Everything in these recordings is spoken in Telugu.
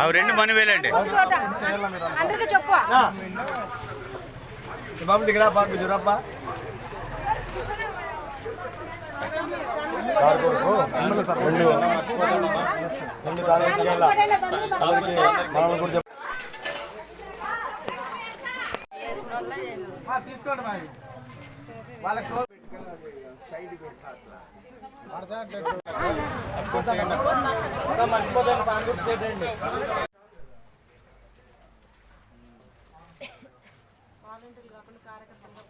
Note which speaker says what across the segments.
Speaker 1: అవి రెండు మనవేలండి
Speaker 2: అందరికీ చెప్పు.
Speaker 3: బాబు దిగరా బాబు చెప్ప- తీసుకోండి వాళ్ళకి
Speaker 2: వాలంటీర్లు కాకుండా కార్యకర్తలుగా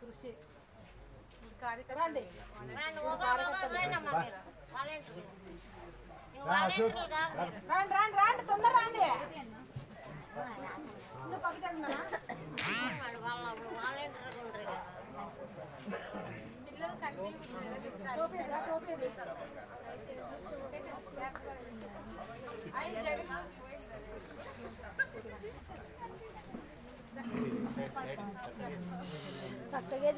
Speaker 2: కృషి కార్యకర్తలు రాండి రాండి రాండి తొందర రాండి. ఇంకా
Speaker 4: చక్కగా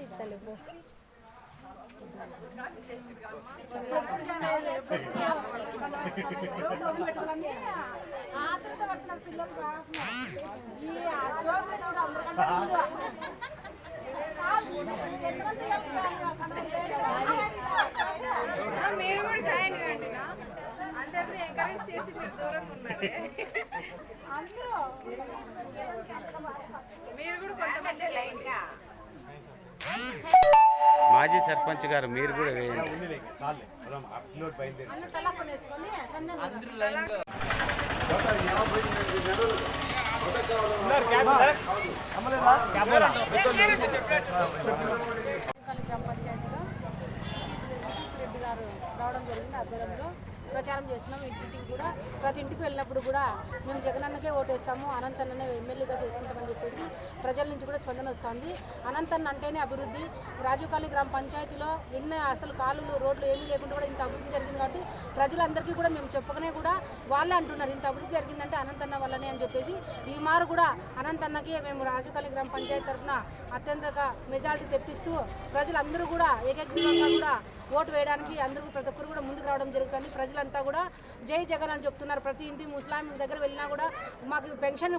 Speaker 2: ఆతృత పిల్లలు ఈ అశోక్.
Speaker 5: మీరు కూడా జాయిన్ కాండి. అందరినీ ఎంకరేజ్ చేసి మీరు దూరంగా ఉన్నారు
Speaker 2: అందరూ
Speaker 5: మీరు కూడా కొంతమంది లైన్గా
Speaker 1: మాజీ సర్పంచ్ గారు మీరు కూడా వేయండి
Speaker 2: గ్రామ పంచాయతీలో రెడ్డి గారు రావడం జరిగింది ఆధ్వర్యంలో ప్రచారం చేస్తున్నాం. ఇంటికి కూడా ప్రతి ఇంటికి వెళ్ళినప్పుడు కూడా మేము జగనన్నకే ఓటేస్తాము అనంతన్ననే ఎమ్మెల్యేగా చేసుకుంటామని చెప్పేసి ప్రజల నుంచి కూడా స్పందన వస్తుంది. అనంతన్న అంటేనే అభివృద్ధి. రాజుకాళి గ్రామ పంచాయతీలో ఎన్నో అసలు కాలువలు రోడ్లు ఏమీ లేకుండా కూడా ఇంత అభివృద్ధి జరిగింది కాబట్టి ప్రజలందరికీ కూడా మేము చెప్పకనే కూడా వాళ్ళే అంటున్నారు. ఇంత అభివృద్ధి జరిగిందంటే అనంతన్న వల్లనే అని చెప్పేసి ఈ మారు కూడా అనంతన్నకి మేము రాజుకాళి గ్రామ పంచాయతీ తరఫున అత్యంతగా మెజారిటీ తెప్పిస్తూ ప్రజలందరూ కూడా ఏకగ్రీవంగా కూడా ఓటు వేయడానికి అందరూ ప్రతి ఒక్కరు కూడా ముందుకు రావడం జరుగుతుంది. ప్రజలు ప్రజలంతా కూడా జై జగన్ అని చెప్తున్నారు. ప్రతి ఇంటి ముస్లాం దగ్గర వెళ్ళినా కూడా మాకు పెన్షన్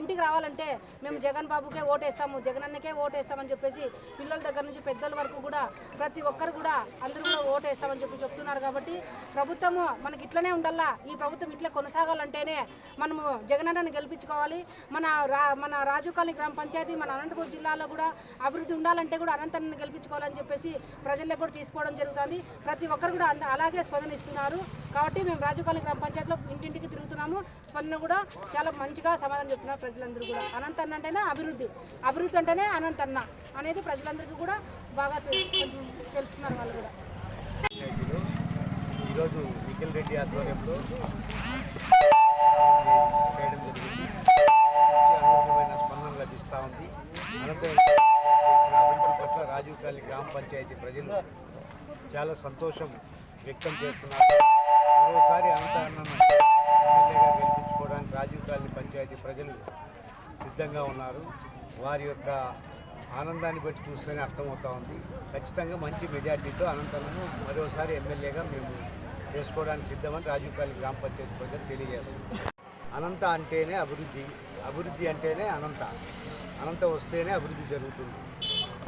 Speaker 2: ఇంటికి రావాలంటే మేము జగన్ బాబుకే ఓటేస్తాము జగన్ అన్నకే ఓటేస్తామని చెప్పేసి పిల్లల దగ్గర నుంచి పెద్దల వరకు కూడా ప్రతి ఒక్కరు కూడా అందరూ కూడా ఓటేస్తామని చెప్పి చెప్తున్నారు కాబట్టి ప్రభుత్వము మనకి ఇట్లనే ఉండాలా? ఈ ప్రభుత్వం ఇట్లా కొనసాగాలంటేనే మనము జగన్ అన్నని గెలిపించుకోవాలి. మన రా మన రాజుకాళి గ్రామ పంచాయతీ మన అనంతపురం జిల్లాలో కూడా అభివృద్ధి ఉండాలంటే కూడా అనంతరాన్ని గెలిపించుకోవాలని చెప్పేసి ప్రజల్లో కూడా తీసుకోవడం జరుగుతుంది. ప్రతి ఒక్కరు కూడా అలాగే స్పందనిస్తున్నారు కాబట్టి మేము రాజుకాళి గ్రామ పంచాయతీలో ఇంటింటికి తిరుగుతున్నాము. స్పందన కూడా చాలా మంచిగా సమాధానం చెప్తున్నారు ప్రజలందరూ కూడా. అనంత అన్న అంటేనే అభివృద్ధి. అభివృద్ధి అంటేనే అనంత అన్న అనేది ప్రజలందరికీ కూడా బాగా కొంచెం తెలుసుకున్నారు వాళ్ళు కూడా.
Speaker 3: ఈరోజు నిఖిల్ రెడ్డి ఆధ్వర్యంలో చేయడం జరిగింది. స్పందన లభిస్తూ ఉంది. అనంతరం చేసిన అభివృద్ధి పట్ల రాజీవ్ కాలనీ గ్రామ పంచాయతీ ప్రజలు చాలా సంతోషం వ్యక్తం చేస్తున్నారు. మరోసారి అనంత అన్నను ఎమ్మెల్యేగా గెలిపించుకోవడానికి రాజీవ్ కాలనీ పంచాయతీ ప్రజలు సిద్ధంగా ఉన్నారు. వారి యొక్క ఆనందాన్ని బట్టి చూస్తేనే అర్థమవుతా ఉంది. ఖచ్చితంగా మంచి మెజార్టీతో అనంతలను మరోసారి ఎమ్మెల్యేగా మేము చేసుకోవడానికి సిద్ధమని రాజీవ్ కాలనీ గ్రామ పంచాయతీ ప్రజలు తెలియజేస్తున్నారు. అనంత అంటేనే అభివృద్ధి అభివృద్ధి అంటేనే అనంత. అనంత వస్తేనే అభివృద్ధి జరుగుతుంది.